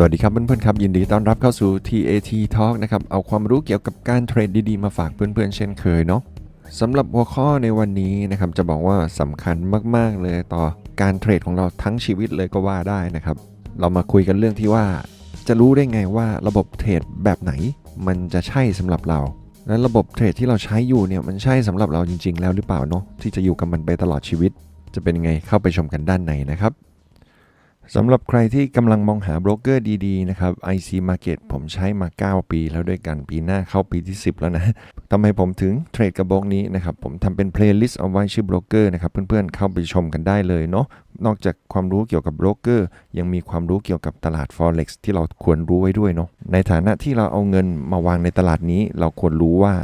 สวัสดีครับเพื่อนๆครับ ยินดีต้อนรับเข้าสู่ TAT Talk นะครับ เอาความรู้เกี่ยวกับการเทรดดีๆ มาฝากเพื่อนๆ เช่นเคยเนาะสำหรับหัวข้อในวันนี้นะครับจะบอกว่าสำคัญมากๆเลยต่อการเทรดของเราทั้งชีวิตเลยก็ว่าได้นะครับ เรามาคุยกันเรื่องที่ว่า จะรู้ได้ไงว่าระบบเทรดแบบไหน มันจะใช่สำหรับเรา และระบบเทรดที่เราใช้อยู่เนี่ยมันใช่สำหรับเราจริง ๆ แล้วหรือเปล่าเนาะที่จะอยู่กับมันไปตลอดชีวิต จะเป็นไงเข้าไปชมกันด้านในนะครับ สำหรับใครที่กำลังมองหาโบรกเกอร์ดีๆนะครับ IC Market ผมใช้มา 9 ปีแล้วด้วยกันปีหน้าเข้าปีที่ 10 แล้วนะทำไมผมถึงเทรดกับโบรกนี้นะครับ ผมทำเป็นเพลย์ลิสต์เอาไว้ชื่อโบรกเกอร์นะครับ เพื่อนๆเข้าไปชมกันได้เลยเนาะนอกจากความรู้เกี่ยวกับโบรกเกอร์ ยังมีความรู้เกี่ยวกับตลาด Forex ที่เราควรรู้ไว้ด้วยเนาะในฐานะที่เราเอาเงินมาวางในตลาดนี้ เราควรรู้ว่า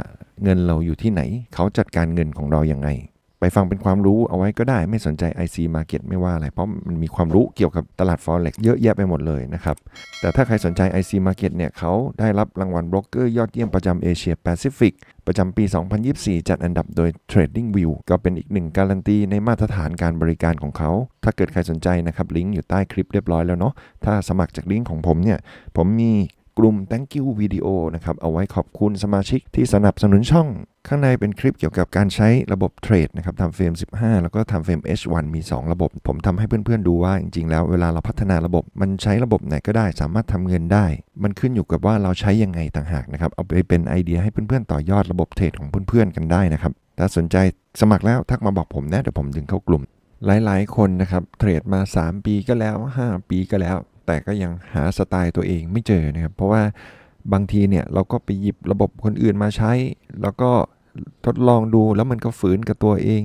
เงินเราอยู่ที่ไหน เขาจัดการเงินของเราอย่างไง ไปฟังเป็นความรู้เอาไว้ก็ได้ไม่สนใจ IC Market ไม่ว่าอะไร เพราะมันมีความรู้เกี่ยวกับตลาด Forex เยอะแยะไปหมดเลยนะครับ แต่ถ้าใครสนใจ IC Market เนี่ยเขาได้รับรางวัลบล็อกเกอร์ยอดเยี่ยมประจำเอเชียแปซิฟิกประจำปี 2024 จัดอันดับโดย Trading View ก็เป็นอีกหนึ่งการันตีในมาตรฐานการบริการของเขา ถ้าเกิดใครสนใจนะครับลิงก์อยู่ใต้คลิปเรียบร้อยแล้วเนาะถ้าสมัครจากลิงก์ของผมเนี่ยผมมี กลุ่ม thank you วิดีโอนะครับเอาไว้ขอบคุณสมาชิกที่สนับสนุนช่อง ข้างในเป็นคลิปเกี่ยวกับการใช้ระบบเทรดนะครับทำเฟรม 15 แล้วก็ทำเฟรม H1 มี 2 ระบบ ผมทำให้เพื่อนๆดูว่าจริงๆ แล้วเวลาเราพัฒนาระบบมันใช้ระบบไหนก็ได้ สามารถทำเงินได้ มันขึ้นอยู่กับว่าเราใช้ยังไงต่างหากนะครับเอาไปเป็นไอเดียให้เพื่อนๆ ต่อยอดระบบเทรดของเพื่อนๆกันได้นะครับถ้าสนใจสมัครแล้วทักมาบอกผมนะเดี๋ยวผมดึงเข้ากลุ่ม หลายๆ คนนะครับเทรดมา 3 ปีก็แล้ว 5 ปีก็แล้ว แต่ก็ยังหาสไตล์ตัวเองไม่เจอนะครับ เพราะว่าบางทีเนี่ยเราก็ไปหยิบระบบคนอื่นมาใช้ แล้วก็ทดลองดูแล้วมันก็ฝืนกับตัวเอง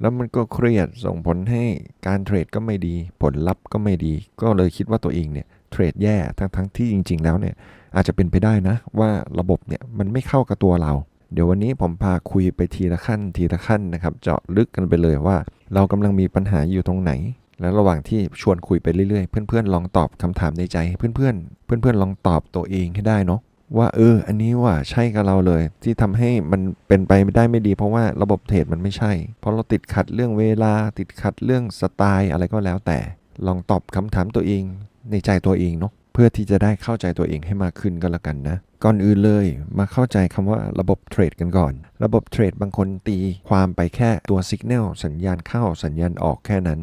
แล้วมันก็เครียดส่งผลให้การเทรดก็ไม่ดี ผลลัพธ์ก็ไม่ดี ก็เลยคิดว่าตัวเองเนี่ยเทรดแย่ทั้งทั้งที่จริง ๆ แล้วเนี่ยอาจจะเป็นไปได้นะ ว่าระบบเนี่ยมันไม่เข้ากับตัวเรา เดี๋ยววันนี้ผมพาคุยไปทีละขั้นทีละขั้นนะครับ เจาะลึกกันไปเลยว่า เรากำลังมีปัญหาอยู่ตรงไหน แล้วระหว่างที่ชวนคุยไปเรื่อยๆ เพื่อนๆ ลองตอบคำถามในใจให้เพื่อนๆ เพื่อนๆ ลองตอบตัวเองให้ได้เนาะว่าเออ อันนี้ว่าใช่กับเราเลย ที่ทำให้มันเป็นไปไม่ได้ไม่ดี เพราะว่าระบบเทรดมันไม่ใช่ เพราะเราติดขัดเรื่องเวลาติดขัดเรื่องสไตล์อะไรก็แล้วแต่ ลองตอบคำถามตัวเอง ในใจตัวเองเนาะเพื่อที่จะได้เข้าใจตัวเองให้มากขึ้นก็แล้วกันนะ ก่อนอื่นเลยมาเข้าใจคำว่าระบบเทรดกันก่อน ระบบเทรดบางคนตีความไปแค่ตัวสัญญาณสัญญาณเข้าสัญญาณออกแค่นั้น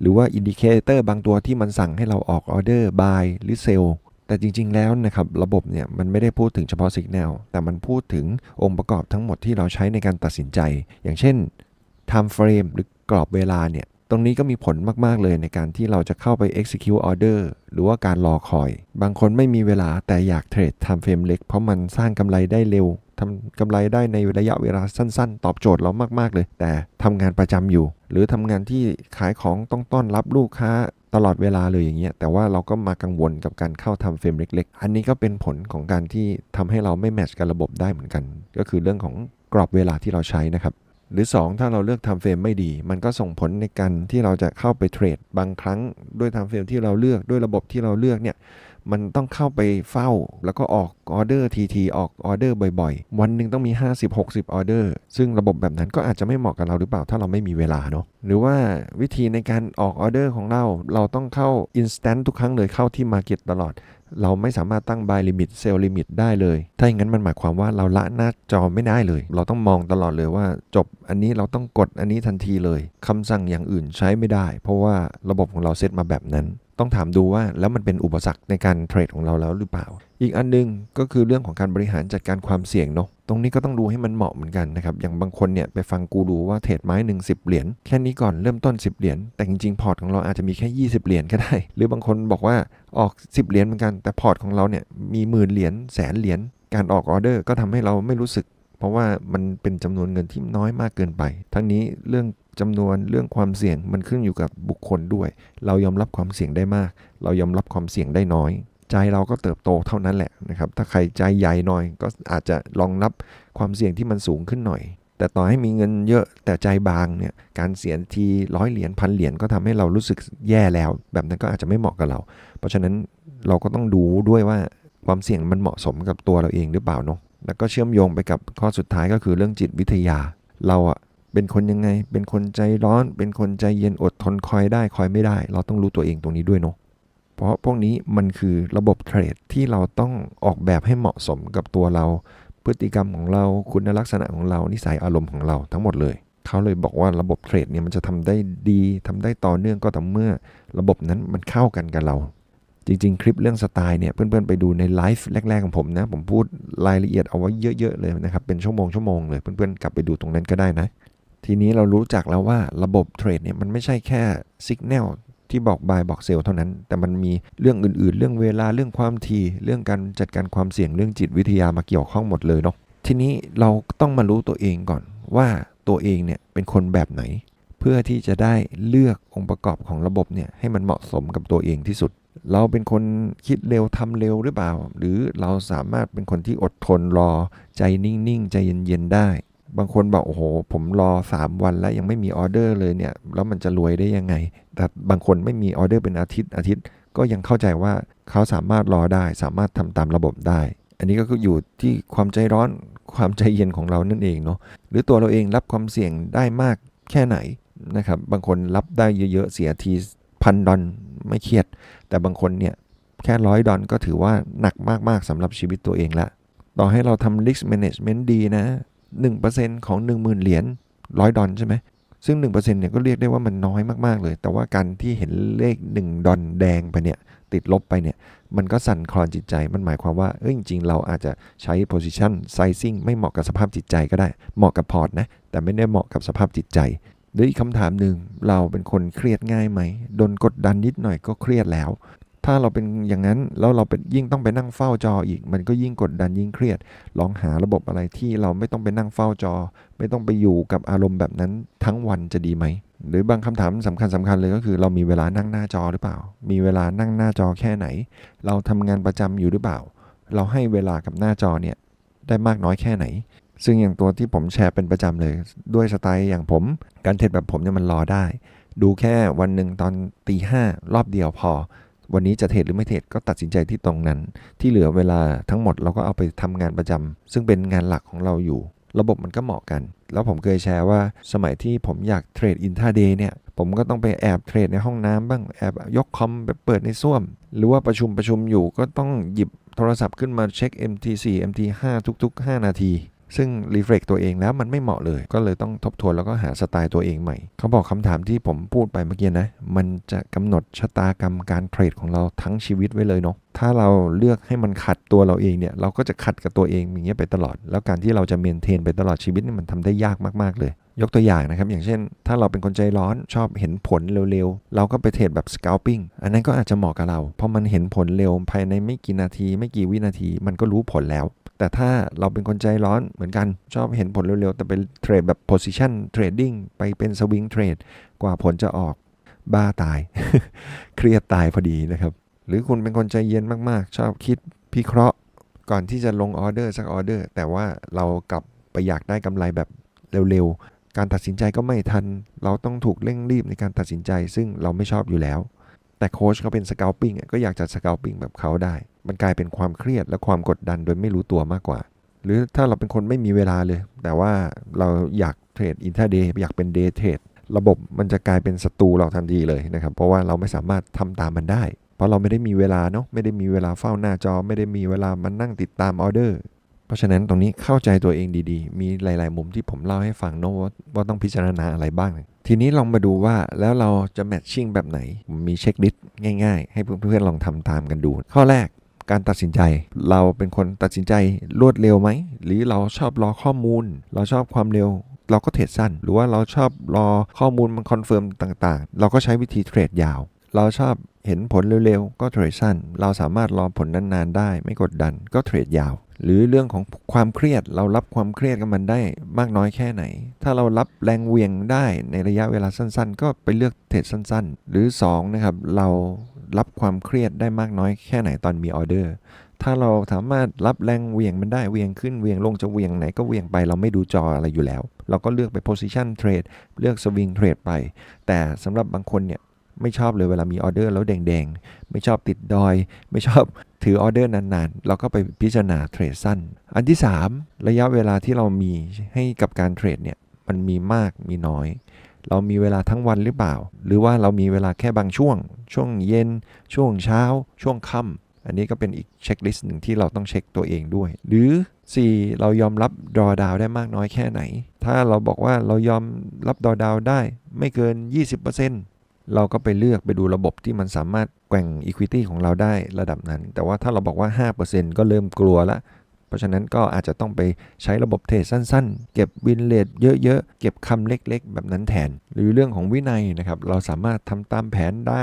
หรือว่าอินดิเคเตอร์บางตัวที่มันสั่งให้เราออกออเดอร์บายหรือเซลแต่จริงๆแล้วนะครับระบบเนี่ยมันไม่ได้พูดถึงเฉพาะสัญญาณแต่มันพูดถึงองค์ประกอบทั้งหมดที่เราใช้ในการตัดสินใจ อย่างเช่น time frame หรือกรอบเวลาเนี่ยตรงนี้ก็มีผลมากๆเลยในการที่เราจะเข้าไป execute order หรือว่าการรอคอย บางคนไม่มีเวลาแต่อยากเทรด time frame เล็ก เพราะมันสร้างกำไรได้เร็ว ทำกำไรได้ในระยะเวลาสั้น ๆ ตอบโจทย์เรามาก ๆ เลย แต่ทำงานประจำอยู่ หรือทำงานที่ขายของต้องต้อนรับลูกค้าตลอดเวลาเลยอย่างเงี้ย แต่ว่าเราก็มากังวลกับการเข้าทำเฟรมเล็ก ๆ อันนี้ก็เป็นผลของการที่ทำให้เราไม่แมทช์กับระบบได้เหมือนกัน ก็คือเรื่องของกรอบเวลาที่เราใช้นะครับหรือ 2 ถ้าเราเลือกทำเฟรมไม่ดี มันก็ส่งผลในการที่เราจะเข้าไปเทรด บางครั้งด้วยทำเฟรมที่เราเลือกด้วยระบบที่เราเลือกเนี่ย มันต้องเข้าไปเฝ้า แล้วก็ออกออเดอร์ทีทีออกออเดอร์บ่อยๆ วันหนึ่งต้องมี 50-60 ออเดอร์ ซึ่งระบบแบบนั้นก็อาจจะไม่เหมาะกับเราหรือเปล่าถ้าเราไม่มีเวลาเนาะหรือว่าวิธีในการออกออเดอร์ของเรา เราต้องเข้า instant ทุกครั้งเลยเข้าที่ market ตลอด เราไม่สามารถตั้ง buy limit sell limit ได้เลย ถ้าอย่างนั้นมันหมายความว่าเราละหน้าจอไม่ได้เลย เราต้องมองตลอดเลยว่าจบอันนี้เราต้องกดอันนี้ทันทีเลยคำสั่งอย่างอื่นใช้ไม่ได้ เพราะว่าระบบของเราเซตมาแบบนั้น ต้องถามดูว่าแล้วมันเป็นอุปสรรคในการเทรดของเราแล้วหรือเปล่า อีกอันนึงก็คือเรื่องของการบริหารจัดการความเสี่ยงเนาะตรงนี้ก็ต้องดูให้มันเหมาะเหมือนกันนะครับ อย่างบางคนเนี่ยไปฟังกูรูว่าเทรดไม้หนึ่งสิบเหรียญแค่นี้ก่อนเริ่มต้น 10 เหรียญแต่จริงๆพอร์ตของเราอาจจะมีแค่ 20 เหรียญก็ได้ หรือบางคนบอกว่าออก 10 เหรียญเหมือนกัน แต่พอร์ตของเราเนี่ยมีหมื่นเหรียญแสนเหรียญการออกออเดอร์ก็ทำให้เราไม่รู้สึกเพราะว่ามันเป็นจำนวนเงินที่น้อยมากเกินไป ทั้งนี้เรื่อง จำนวนเรื่องความเสี่ยงมันขึ้นอยู่กับบุคคลด้วย เรายอมรับความเสี่ยงได้มาก เรายอมรับความเสี่ยงได้น้อย ใจเราก็เติบโตเท่านั้นแหละนะครับ ถ้าใครใจใหญ่หน่อย ก็อาจจะรองรับความเสี่ยงที่มันสูงขึ้นหน่อย แต่ต่อให้มีเงินเยอะแต่ใจบางเนี่ย การเสียทีร้อยเหรียญพันเหรียญก็ทำให้เรารู้สึกแย่แล้ว แบบนั้นก็อาจจะไม่เหมาะกับเรา เพราะฉะนั้นเราก็ต้องดูด้วยว่าความเสี่ยงมันเหมาะสมกับตัวเราเองหรือเปล่าเนาะแล้วก็เชื่อมโยงไปกับข้อสุดท้ายก็คือเรื่องจิตวิทยา เราอะ เป็นคนยังไง เป็นคนใจร้อน เป็นคนใจเย็นอดทนคอยได้คอยไม่ได้ เราต้องรู้ตัวเองตรงนี้ด้วยเนาะเพราะพวกนี้มันคือระบบเทรดที่เราต้องออกแบบให้เหมาะสมกับตัวเรา พฤติกรรมของเราคุณลักษณะของเรานิสัยอารมณ์ของเราทั้งหมดเลย เขาเลยบอกว่าระบบเทรดเนี่ยมันจะทำได้ดีทำได้ต่อเนื่องก็ต่อเมื่อ ระบบนั้นมันเข้ากันกับเราจริงๆ คลิปเรื่องสไตล์เนี่ยเพื่อนๆ ไปดูในไลฟ์แรก ๆ ของผมนะ ผมพูดรายละเอียดเอาไว้เยอะ ๆ เลยนะครับ เป็นชั่วโมงชั่วโมงเลยเพื่อนๆ กลับไปดูตรงนั้นก็ได้นะ ทีนี้เรารู้จักแล้วว่าระบบเทรดเนี่ยมันไม่ใช่แค่สัญญาณที่บอกบายบอกเซลเท่านั้น แต่มันมีเรื่องอื่นๆ เรื่องเวลาเรื่องความถี่เรื่องการจัดการความเสี่ยงเรื่องจิตวิทยามาเกี่ยวข้องหมดเลยเนาะทีนี้เราต้องมารู้ตัวเองก่อนว่าตัวเองเนี่ยเป็นคนแบบไหน เพื่อที่จะได้เลือกองค์ประกอบของระบบเนี่ยให้มันเหมาะสมกับตัวเองที่สุด เราเป็นคนคิดเร็วทำเร็วหรือเปล่า หรือเราสามารถเป็นคนที่อดทนรอใจนิ่งๆ ใจเย็นๆได้ บางคนบอกโอ้โห ผมรอ 3 วันแล้วยังไม่มีออเดอร์เลยเนี่ย แล้วมันจะรวยได้ยังไง แต่บางคนไม่มีออเดอร์เป็นอาทิตย์อาทิตย์ ก็ยังเข้าใจว่าเขาสามารถรอได้ สามารถทำตามระบบได้ อันนี้ก็คืออยู่ที่ความใจร้อนความใจเย็นของเรานั่นเองเนาะหรือตัวเราเองรับความเสี่ยงได้มากแค่ไหนนะครับบางคนรับได้เยอะๆเสียทีพันดอลไม่เครียด แต่บางคนเนี่ยแค่ร้อยดอลก็ถือว่าหนักมากๆสำหรับชีวิตตัวเองละ ต่อให้เราทำ risk management ดีนะ 1%ของ 10,000 เหรียญร้อยดอลใช่ไหมซึ่ง 1%เนี่ยก็เรียกได้ว่ามันน้อยมากๆเลย แต่ว่าการที่เห็นเลข 1 ดอลแดงไปเนี่ยติดลบไปเนี่ยมันก็สั่นคลอนจิตใจ มันหมายความว่าเอ้ยจริง ๆ เราอาจจะใช้ position sizing ไม่เหมาะกับสภาพจิตใจก็ได้ เหมาะกับพอร์ตนะ แต่ไม่ได้เหมาะกับสภาพจิตใจหรืออีกคำถามหนึ่งเราเป็นคนเครียดง่ายไหมโดนกดดันนิดหน่อยก็เครียดแล้ว ถ้าเราเป็นอย่างนั้นแล้วเราเป็นยิ่งต้องไปนั่งเฝ้าจออีก มันก็ยิ่งกดดันยิ่งเครียด ลองหาระบบอะไรที่เราไม่ต้องไปนั่งเฝ้าจอ ไม่ต้องไปอยู่กับอารมณ์แบบนั้นทั้งวันจะดีไหม หรือบางคำถามสำคัญสำคัญเลยก็คือเรามีเวลานั่งหน้าจอหรือเปล่า มีเวลานั่งหน้าจอแค่ไหน เราทำงานประจำอยู่หรือเปล่า เราให้เวลากับหน้าจอเนี่ยได้มากน้อยแค่ไหน ซึ่งอย่างตัวที่ผมแชร์เป็นประจำเลย ด้วยสไตล์อย่างผม การเทรดแบบผมเนี่ยมันรอได้ ดูแค่วันหนึ่งตอนตีห้ารอบเดียวพอ วันนี้จะเทรดหรือไม่เทรดก็ตัดสินใจที่ตรงนั้น ที่เหลือเวลาทั้งหมดเราก็เอาไปทำงานประจำซึ่งเป็นงานหลักของเราอยู่ ระบบมันก็เหมาะกัน แล้วผมเคยแชร์ว่าสมัยที่ผมอยากเทรดอินทาเดย์เนี่ยผมก็ต้องไปแอบเทรดในห้องน้ำบ้างแอบยกคอมไปเปิดในส้วม หรือว่าประชุมประชุมอยู่ก็ต้องหยิบโทรศัพท์ขึ้นมาเช็ค MT4 MT5 ทุก ๆ 5 นาที ซึ่งรีเฟล็กตัวเองแล้วมันไม่เหมาะเลย ก็เลยต้องทบทวนแล้วก็หาสไตล์ตัวเองใหม่ เขาบอกคำถามที่ผมพูดไปเมื่อกี้นะ มันจะกำหนดชะตากรรมการเทรดของเราทั้งชีวิตไว้เลยเนาะถ้าเราเลือกให้มันขัดตัวเราเองเนี่ย เราก็จะขัดกับตัวเองอย่างเงี้ยไปตลอด แล้วการที่เราจะเมนเทนไปตลอดชีวิตนี่มันทำได้ยากมากๆเลย ยกตัวอย่างนะครับ อย่างเช่น ถ้าเราเป็นคนใจร้อนชอบเห็นผลเร็วๆ เราก็ไปเทรดแบบ scalping อันนั้นก็อาจจะเหมาะกับเรา เพราะมันเห็นผลเร็วภายในไม่กี่นาที ไม่กี่วินาที มันก็รู้ผลแล้ว แต่ถ้าเราเป็นคนใจร้อนเหมือนกันชอบเห็นผลเร็วๆ แต่เป็นเทรดแบบ position trading ไปเป็น swing trade กว่าผลจะออกบ้าตาย เครียดตายพอดีนะครับ หรือคุณเป็นคนใจเย็นมากๆ ชอบคิดพิเคราะห์ก่อนที่จะลงออเดอร์สักออเดอร์ แต่ว่าเรากลับไปอยากได้กำไรแบบเร็วๆ การตัดสินใจก็ไม่ทัน เราต้องถูกเร่งรีบในการตัดสินใจ ซึ่งเราไม่ชอบอยู่แล้ว แต่โค้ชเขาเป็นสเกลปิ้งก็อยากจะสเกลปิ้งแบบเขาได้ มันกลายเป็นความเครียดและความกดดันโดยไม่รู้ตัวมากกว่า หรือถ้าเราเป็นคนไม่มีเวลาเลย แต่ว่าเราอยากเทรดอินท a เดย์อยากเป็นเดย์เทรดระบบมันจะกลายเป็นศัตรูเราทันทีเลยนะครับ เพราะว่าเราไม่สามารถทำตามมันได้ เพราะเราไม่ได้มีเวลาเนาะไม่ได้มีเวลาเฝ้าหน้าจอ ไม่ได้มีเวลามานั่งติดตามออเดอร์เพราะฉะนั้นตรงนี้เข้าใจตัวเองดีๆ มีหลาย ๆ มุมที่ผมเล่าให้ฟังเนาะว่าว่าต้องพิจารณาอะไรบ้าง ทีนี้ลองมาดูว่าแล้วเราจะแมทชิ่งแบบไหน มีเช็คลิสต์ง่าย ๆ ให้เพื่อนๆลองทำตามกันดู ข้อแรก การตัดสินใจ เราเป็นคนตัดสินใจรวดเร็วไหม หรือเราชอบรอข้อมูล เราชอบความเร็วเราก็เทรดสั้น หรือว่าเราชอบรอข้อมูลมันคอนเฟิร์มต่างๆ เราก็ใช้วิธีเทรดยาว เราชอบเห็นผลเร็วๆ ก็เทรดสั้น เราสามารถรอผลนานๆ ได้ไม่กดดันก็เทรดยาว หรือเรื่องของความเครียดเรารับความเครียดกับมันได้มากน้อยแค่ไหน ถ้าเรารับแรงเวียงได้ในระยะเวลาสั้นๆ ก็ไปเลือกเทรดสั้นๆ หรือ2นะครับเรา รับความเครียดได้มากน้อยแค่ไหนตอนมีออเดอร์ ถ้าเราสามารถรับแรงเวียงมันได้เวียงขึ้นเวียงลงจะเวียงไหนก็เวียงไปเราไม่ดูจออะไรอยู่แล้ว เราก็เลือกไป position trade เลือก swing trade ไป แต่สำหรับบางคนเนี่ยไม่ชอบเลยเวลามีออเดอร์แล้วแดงๆ ไม่ชอบติดดอย ไม่ชอบถือออเดอร์นานๆ เราก็ไปพิจารณาเทรดสั้น อันที่ 3 ระยะเวลาที่เรามีให้กับการเทรดเนี่ยมันมีมากมีน้อย เรามีเวลาทั้งวันหรือเปล่า หรือว่าเรามีเวลาแค่บางช่วง ช่วงเย็น ช่วงเช้า ช่วงค่ำอันนี้ก็เป็นอีกเช็คลิสต์หนึ่งที่เราต้องเช็คตัวเองด้วย หรือ 4. เรายอมรับดอดาวได้มากน้อยแค่ไหน ถ้าเราบอกว่าเรายอมรับดอดาวได้ไม่เกิน 20%เราก็ไปเลือกไปดูระบบที่มันสามารถแกว่ง Equity ของเราได้ระดับนั้น แต่ว่าถ้าเราบอกว่า 5%ก็เริ่มกลัวละ เพราะฉะนั้นก็อาจจะต้องไปใช้ระบบเทรดสั้นๆ เก็บวินเลทเยอะๆ เก็บคำเล็กๆ แบบนั้นแทน หรือเรื่องของวินัยนะครับ เราสามารถทำตามแผนได้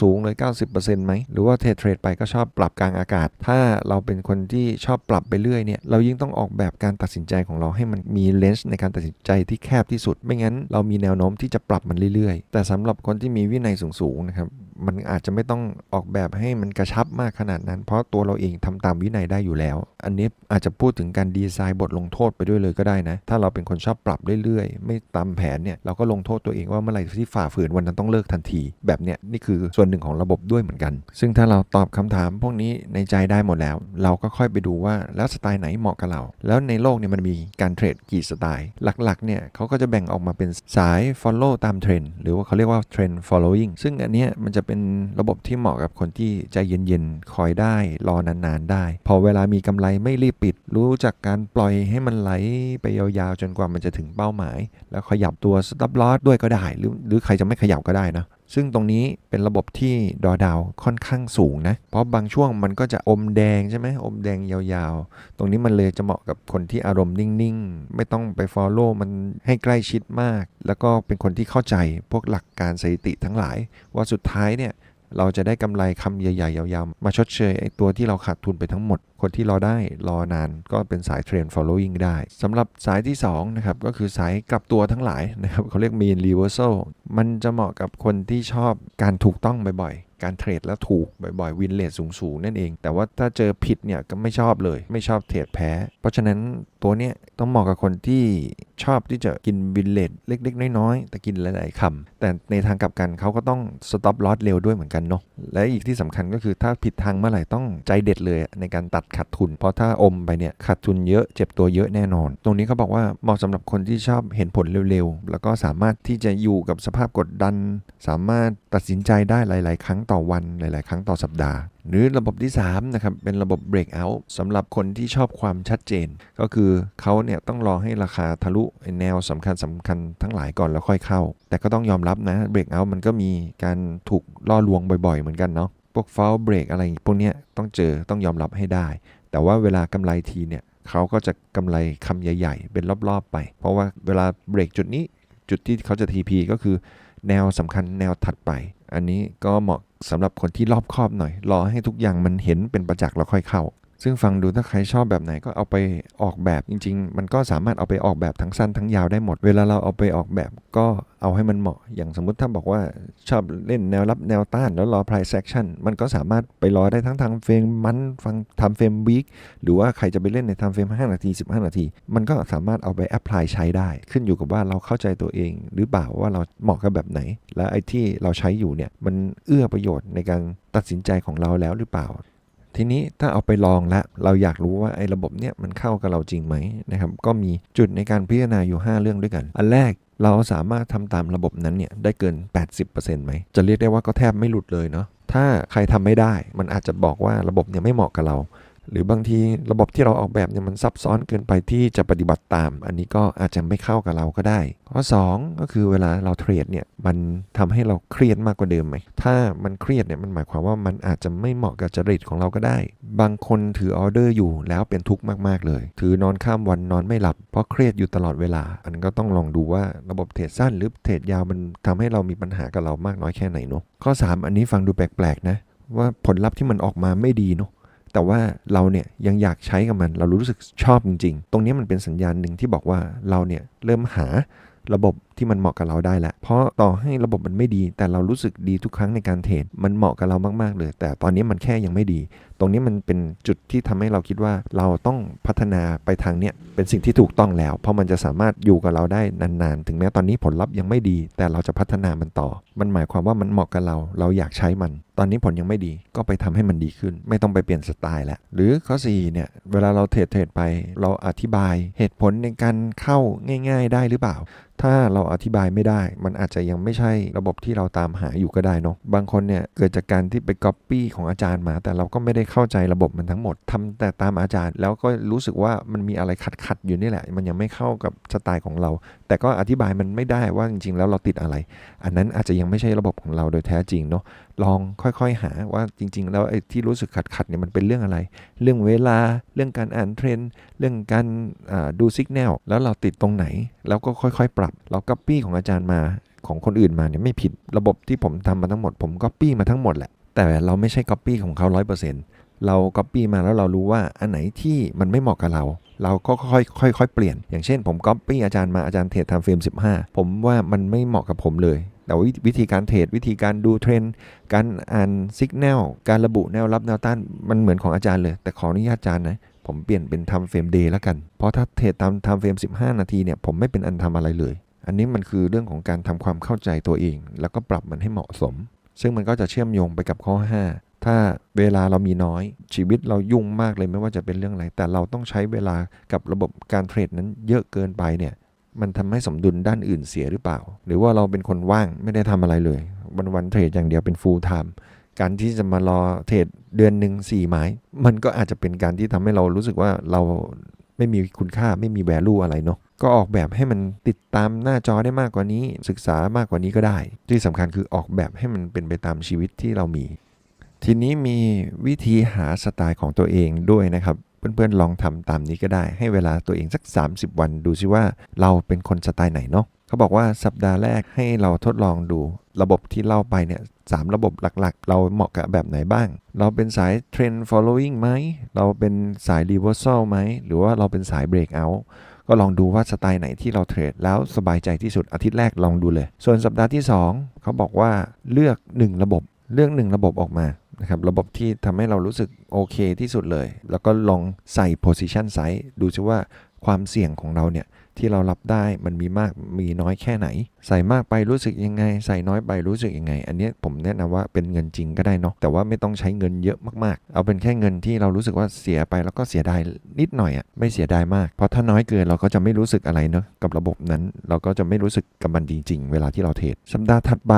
สูงๆ เลย 90%ไหม หรือว่าเทรดเทรดไปก็ชอบปรับกลางอากาศ ถ้าเราเป็นคนที่ชอบปรับไปเรื่อยเนี่ย เรายิ่งต้องออกแบบการตัดสินใจของเราให้มันมีเลนส์ในการตัดสินใจที่แคบที่สุด ไม่งั้นเรามีแนวโน้มที่จะปรับมันเรื่อยๆ แต่สำหรับคนที่มีวินัยสูงๆ นะครับ มันอาจจะไม่ต้องออกแบบให้มันกระชับมากขนาดนั้น เพราะตัวเราเองทำตามวินัยได้อยู่แล้ว อันนี้อาจจะพูดถึงการดีไซน์บทลงโทษไปด้วยเลยก็ได้นะ ถ้าเราเป็นคนชอบปรับเรื่อยๆ ไม่ตามแผนเนี่ยเราก็ลงโทษตัวเองว่าเมื่อไหร่ที่ฝ่าฝืนวันนั้นต้องเลิกทันที แบบเนี้ยนี่คือส่วนหนึ่งของระบบด้วยเหมือนกัน ซึ่งถ้าเราตอบคำถามพวกนี้ในใจได้หมดแล้ว เราก็ค่อยไปดูว่าแล้วสไตล์ไหนเหมาะกับเรา แล้วในโลกเนี่ยมันมีการเทรดกี่สไตล์ หลักๆเนี่ยเขาก็จะแบ่งออกมาเป็นสาย follow ตามเทรนด์หรือว่าเขาเรียกว่า trend following ซึ่งอันเนี้ยมันจะเป็นระบบที่เหมาะกับคนที่ใจเย็นๆ คอยได้ รอนานๆ ได้ พอเวลามีกำไรไม่รีบปิด รู้จักการปล่อยให้มันไหลไปยาวๆ จนกว่ามันจะถึงเป้าหมาย แล้วขยับตัวสต็อปลอสด้วยก็ได้ หรือหรือใครจะไม่ขยับก็ได้นะ ซึ่งตรงนี้เป็นระบบที่ดอดาวค่อนข้างสูงนะ เพราะบางช่วงมันก็จะอมแดงใช่ไหมอมแดงยาวๆ ตรงนี้มันเลยจะเหมาะกับคนที่อารมณ์นิ่งๆ ไม่ต้องไป follow มันให้ใกล้ชิดมาก แล้วก็เป็นคนที่เข้าใจพวกหลักการสถิติทั้งหลาย ว่าสุดท้ายเนี่ยเราจะได้กำไรคำใหญ่ๆ ยาวๆ มาชดเชยไอ้ตัวที่เราขาดทุนไปทั้งหมด คนที่รอได้รอนานก็เป็นสายเทรน following ได้สำหรับสายที่2นะครับก็คือสายกลับตัวทั้งหลายนะครับเขาเรียก mean reversal มันจะเหมาะกับคนที่ชอบการถูกต้องบ่อย การเทรดแล้วถูกบ่อยๆ วินเลทสูงๆ นั่นเอง แต่ว่าถ้าเจอผิดเนี่ยก็ไม่ชอบเลย ไม่ชอบเทรดแพ้ เพราะฉะนั้นตัวเนี้ยต้องเหมาะกับคนที่ชอบที่จะกินวินเลทเล็กๆ น้อยๆ แต่กินหลายๆคำแต่ในทางกลับกันเขาก็ต้อง stop loss เร็วด้วยเหมือนกันเนาะและอีกที่สำคัญก็คือถ้าผิดทางเมื่อไหร่ต้องใจเด็ดเลยในการตัดขาดทุน เพราะถ้าอมไปเนี่ยขาดทุนเยอะเจ็บตัวเยอะแน่นอน ตรงนี้เขาบอกว่าเหมาะสำหรับคนที่ชอบเห็นผลเร็วๆ แล้วก็สามารถที่จะอยู่กับสภาพกดดัน สามารถตัดสินใจได้หลาย ๆ ครั้งต่อวันหลาย ๆ ครั้งต่อสัปดาห์ หรือระบบที่3นะครับเป็นระบบ breakout สำหรับคนที่ชอบความชัดเจน ก็คือเขาเนี่ยต้องรอให้ราคาทะลุแนวสำคัญสำคัญทั้งหลายก่อนแล้วค่อยเข้า แต่ก็ต้องยอมรับนะ breakout มันก็มีการถูกล่อลวงบ่อย ๆ เหมือนกันเนาะพวก fall break อะไรพวกเนี้ยต้องเจอต้องยอมรับให้ได้ แต่ว่าเวลากำไรทีเนี่ยเขาก็จะกำไรคำใหญ่ ๆ เป็นรอบ ๆ ไป เพราะว่าเวลาเบรกจุดนี้จุดที่เขาจะ TP ก็คือแนวสำคัญแนวถัดไป อันนี้ก็เหมาะสำหรับคนที่รอบคอบหน่อย รอให้ทุกอย่างมันเห็นเป็นประจักษ์แล้วค่อยเข้า ซึ่งฟังดูถ้าใครชอบแบบไหนก็เอาไปออกแบบจริง ๆ มันก็สามารถเอาไปออกแบบทั้งสั้นทั้งยาวได้หมด เวลาเราเอาไปออกแบบก็เอาให้มันเหมาะ อย่างสมมุติถ้าบอกว่าชอบเล่นแนวรับแนวต้านแล้วรอ price action มันก็สามารถไปรอได้ทั้งทางเฟรมมันฟังทำเฟรมวีคหรือว่าใครจะไปเล่นในทำเฟรม5 นาที 15 นาที มันก็สามารถเอาไปแอพพลายใช้ได้ ขึ้นอยู่กับว่าเราเข้าใจตัวเอง หรือเปล่าว่าเราเหมาะกับแบบไหน และไอ้ที่เราใช้อยู่เนี่ยมันเอื้อประโยชน์ในการตัดสินใจของเราแล้วหรือเปล่า ทีนี้ถ้าเอาไปลองแล้วเราอยากรู้ว่าไอ้ระบบเนี้ยมันเข้ากับเราจริงไหมนะครับก็มีจุดในการพิจารณาอยู่ 5 เรื่องด้วยกัน อันแรกเราสามารถทำตามระบบนั้นเนี่ยได้เกิน 80%ไหมจะเรียกได้ว่าก็แทบไม่หลุดเลยเนาะถ้าใครทำไม่ได้ มันอาจจะบอกว่าระบบเนี่ยไม่เหมาะกับเรา หรือบางทีระบบที่เราออกแบบเนี่ยมันซับซ้อนเกินไปที่จะปฏิบัติตาม อันนี้ก็อาจจะไม่เข้ากับเราก็ได้ ข้อ 2 ก็คือเวลาเราเทรดเนี่ยมันทำให้เราเครียดมากกว่าเดิมไหม ถ้ามันเครียดเนี่ยมันหมายความว่ามันอาจจะไม่เหมาะกับจริตของเราก็ได้ บางคนถือออเดอร์อยู่แล้วเป็นทุกข์มากๆเลย ถือนอนข้ามวันนอนไม่หลับ เพราะเครียดอยู่ตลอดเวลา อันนนก็ต้องลองดูว่าระบบเทรดสั้นหรือเทรดยาวมันทำให้เรามีปัญหากับเรามากน้อยแค่ไหนเนาะข้อ 3 อันนี้ฟังดูแปลกๆนะว่าผลลัพธ์ที่มันออกมาไม่ดีเนาะ แต่ว่าเราเนี่ยยังอยากใช้กับมัน เรารู้สึกชอบจริง ๆ ตรงนี้มันเป็นสัญญาณหนึ่งที่บอกว่าเราเนี่ยเริ่มหาระบบที่มันเหมาะกับเราได้แล้วเพราะต่อให้ระบบมันไม่ดี แต่เรารู้สึกดีทุกครั้งในการเทรด มันเหมาะกับเรามากๆเลย แต่ตอนนี้มันแค่ยังไม่ดี ตรงนี้มันเป็นจุดที่ทำให้เราคิดว่าเราต้องพัฒนาไปทางเนี้ยเป็นสิ่งที่ถูกต้องแล้ว เพราะมันจะสามารถอยู่กับเราได้นานๆ ถึงแม้ตอนนี้ผลลัพธ์ยังไม่ดี แต่เราจะพัฒนามันต่อ มันหมายความว่ามันเหมาะกับเรา เราอยากใช้มัน ตอนนี้ผลยังไม่ดีก็ไปทำให้มันดีขึ้น ไม่ต้องไปเปลี่ยนสไตล์แล้วหรือข้อ4เนี่ยเวลาเราเทรดเทรดไป เราอธิบายเหตุผลในการเข้าง่าย ๆ ได้หรือเปล่าถ้าเราอธิบายไม่ได้ มันอาจจะยังไม่ใช่ระบบที่เราตามหาอยู่ก็ได้เนาะบางคนเนี่ยเกิดจากการที่ไปก๊อปปี้ของอาจารย์มา แต่เราก็ไม่ได้เข้าใจระบบมันทั้งหมดทำแต่ตามอาจารย์ แล้วก็รู้สึกว่ามันมีอะไรขัดขัดอยู่นี่แหละ มันยังไม่เข้ากับสไตล์ของเรา แต่ก็อธิบายมันไม่ได้ว่าจริงๆ แล้วเราติดอะไร อันนั้นอาจจะยังไม่ใช่ระบบของเราโดยแท้จริงเนาะลองค่อยๆ หาว่าจริง ๆ แล้วไอ้ที่รู้สึกขัดๆเนี่ยมันเป็นเรื่องอะไร เรื่องเวลาเรื่องการอ่านเทรนด์เรื่องการดูสัญญาณแล้วเราติดตรงไหน แล้วก็ค่อยๆ ปรับ เราก๊อปปี้ของอาจารย์มาของคนอื่นมาเนี่ยไม่ผิดระบบที่ผมทำมาทั้งหมด ผมก๊อปปี้มาทั้งหมดแหละแต่เราไม่ใช่ก๊อปปี้ของเขาร้อยเปอร์ เราก๊อปปี้มาแล้วเรารู้ว่าอันไหนที่มันไม่เหมาะกับเรา เราก็ค่อยๆค่อยเปลี่ยน อย่างเช่นผมก๊อปปี้อาจารย์มาอาจารย์เทรดทำเฟรม15 ผมว่ามันไม่เหมาะกับผมเลย แต่วิวิธีการเทรดวิธีการดูเทรนด์การอ่านสัญญาณการระบุแนวรับแนวต้านมันเหมือนของอาจารย์เลย แต่ขออนุญาตอาจารย์นะผมเปลี่ยนเป็นทำเฟรมเดย์แล้วกัน เพราะถ้าเทรดตามทำเฟรม15 นาทีเนี่ยผมไม่เป็นอันทำอะไรเลย อันนี้มันคือเรื่องของการทำความเข้าใจตัวเอง แล้วก็ปรับมันให้เหมาะสม ซึ่งมันก็จะเชื่อมโยงไปกับข้อ 5 ถ้าเวลาเรามีน้อยชีวิตเรายุ่งมากเลยไม่ว่าจะเป็นเรื่องอะไร แต่เราต้องใช้เวลากับระบบการเทรดนั้นเยอะเกินไปเนี่ยมันทำให้สมดุลด้านอื่นเสียหรือเปล่า หรือว่าเราเป็นคนว่างไม่ได้ทำอะไรเลย วันวันเทรดอย่างเดียวเป็น full time การที่จะมารอเทรดเดือนหนึ่งสี่ไม้มันก็อาจจะเป็นการที่ทำให้เรารู้สึกว่าเราไม่มีคุณค่าไม่มี value อะไรเนาะก็ออกแบบให้มันติดตามหน้าจอได้มากกว่านี้ ศึกษามากกว่านี้ก็ได้ ที่สำคัญคือออกแบบให้มันเป็นไปตามชีวิตที่เรามี ทีนี้มีวิธีหาสไตล์ของตัวเองด้วยนะครับ เพื่อนๆลองทำตามนี้ก็ได้ ให้เวลาตัวเองสัก 30 วันดูซิว่าเราเป็นคนสไตล์ไหนเนาะเขาบอกว่าสัปดาห์แรกให้เราทดลองดูระบบที่เล่าไปเนี่ยสามระบบหลักๆ เราเหมาะกับแบบไหนบ้าง เราเป็นสาย Trend following ไหม เราเป็นสาย reversal ไหม หรือว่าเราเป็นสาย breakout ก็ลองดูว่าสไตล์ไหนที่เราเทรดแล้วสบายใจที่สุดอาทิตย์แรกลองดูเลย ส่วนสัปดาห์ที่ 2 เขาบอกว่าเลือก 1 ระบบ เลือก 1 ระบบออกมา นะครับระบบที่ทำให้เรารู้สึกโอเคที่สุดเลย แล้วก็ลองใส่ position size ดูซิว่าความเสี่ยงของเราเนี่ยที่เรารับได้มันมีมากมีน้อยแค่ไหน ใส่มากไปรู้สึกยังไง ใส่น้อยไปรู้สึกยังไง อันนี้ผมแนะนำว่าเป็นเงินจริงก็ได้เนาะแต่ว่าไม่ต้องใช้เงินเยอะมากๆ เอาเป็นแค่เงินที่เรารู้สึกว่าเสียไปแล้วก็เสียดายนิดหน่อยอะ่ะไม่เสียดายมากเพราะถ้าน้อยเกินเราก็จะไม่รู้สึกอะไรเนาะกับระบบนั้น เราก็จะไม่รู้สึกกับมันจริง ๆ เวลาที่เราเทรดสัปดาห์ถัดไป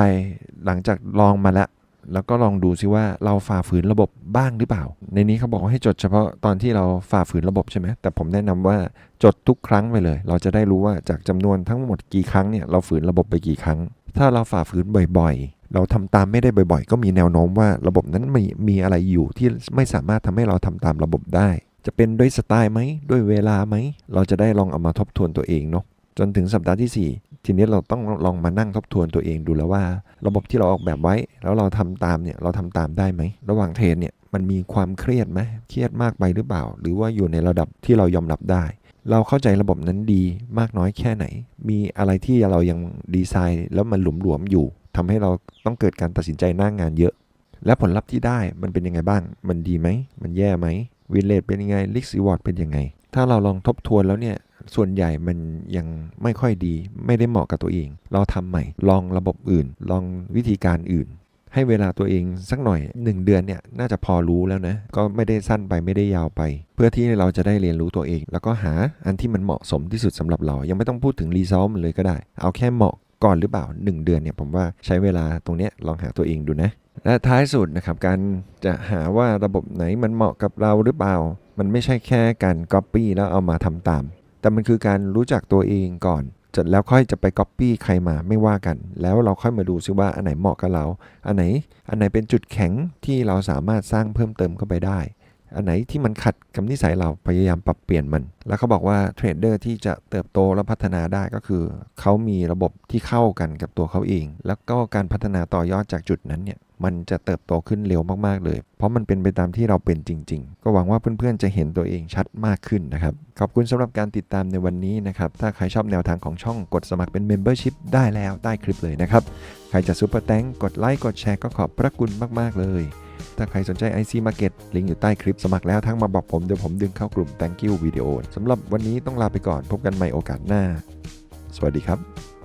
หลังจากลองมาแล้ว แล้วก็ลองดูซิว่าเราฝ่าฝืนระบบบ้างหรือเปล่า ในนี้เขาบอกว่าให้จดเฉพาะตอนที่เราฝ่าฝืนระบบใช่ไหมแต่ผมแนะนำว่าจดทุกครั้งไปเลย เราจะได้รู้ว่าจากจำนวนทั้งหมดกี่ครั้งเนี่ยเราฝืนระบบไปกี่ครั้ง ถ้าเราฝ่าฝืนบ่อยๆ เราทำตามไม่ได้บ่อยๆ ก็มีแนวโน้มว่าระบบนั้นมีมีอะไรอยู่ที่ไม่สามารถทำให้เราทำตามระบบได้ จะเป็นด้วยสไตล์ไหมด้วยเวลาไหมเราจะได้ลองเอามาทบทวนตัวเองเนาะจนถึงสัปดาห์ที่สี่ ทีนี้เราต้องลองมานั่งทบทวนตัวเองดูแล้วว่า ระบบที่เราออกแบบไว้ แล้วเราทำตามเนี่ยเราทำตามได้ไหม ระหว่างเทรดเนี่ยมันมีความเครียดไหมเครียดมากไปหรือเปล่า หรือว่าอยู่ในระดับที่เรายอมรับได้ เราเข้าใจระบบนั้นดีมากน้อยแค่ไหน มีอะไรที่เรายังดีไซน์ แล้วมันหลวมๆอยู่ทำให้เราต้องเกิดการตัดสินใจหน้างงานเยอะ และผลลัพธ์ที่ได้มันเป็นยังไงบ้าง มันดีไหมมันแย่ไหมวินเลทเป็นยังไงลิกซีวอร์ดเป็นยังไง ถ้าเราลองทบทวนแล้วเนี่ย ส่วนใหญ่มันยังไม่ค่อยดี ไม่ได้เหมาะกับตัวเอง เราทำใหม่ ลองระบบอื่น ลองวิธีการอื่น ให้เวลาตัวเองสักหน่อย 1 เดือนเนี่ยน่าจะพอรู้แล้วนะ ก็ไม่ได้สั้นไปไม่ได้ยาวไป เพื่อที่เราจะได้เรียนรู้ตัวเอง แล้วก็หาอันที่มันเหมาะสมที่สุดสำหรับเรา ยังไม่ต้องพูดถึงรีซอมเลยก็ได้ เอาแค่เหมาะก่อนหรือเปล่า 1 เดือนเนี่ยผมว่าใช้เวลาตรงเนี้ยลองหาตัวเองดูนะ และท้ายสุดนะครับการจะหาว่าระบบไหนมันเหมาะกับเราหรือเปล่า มันไม่ใช่แค่การ Copy แล้วเอามาทำตาม แต่มันคือการรู้จักตัวเองก่อนจะแล้วค่อยจะไป Copy ใครมาไม่ว่ากัน แล้วเราค่อยมาดูซิว่าอันไหนเหมาะกับเรา อันไหน อันไหนเป็นจุดแข็งที่เราสามารถสร้างเพิ่มเติมเข้าไปได้ อันไหนที่มันขัดกับนิสัยเราพยายามปรับเปลี่ยนมัน แล้วเขาบอกว่าเทรดเดอร์ที่จะเติบโตและพัฒนาได้ก็คือ เขามีระบบที่เข้ากันกับตัวเขาเอง แล้วก็การพัฒนาต่อยอดจากจุดนั้นเนี่ย มันจะเติบโตขึ้นเร็วมากๆเลย เพราะมันเป็นไปตามที่เราเป็นจริง ๆ ก็หวังว่าเพื่อนๆจะเห็นตัวเองชัดมากขึ้นนะครับ ขอบคุณสำหรับการติดตามในวันนี้นะครับ ถ้าใครชอบแนวทางของช่องกดสมัครเป็น Membership ได้แล้วใต้คลิปเลยนะครับ ใครจะซูเปอร์แตงกดไลค์กดแชร์ก็ขอบพระคุณมากๆเลย ถ้าใครสนใจ IC Market ลิงก์อยู่ใต้คลิปสมัครแล้วทั้งมาบอกผมเดี๋ยวผมดึงเข้ากลุ่ม Thank you วิดีโอสำหรับวันนี้ต้องลาไปก่อนพบกันใหม่โอกาสหน้า สวัสดีครับ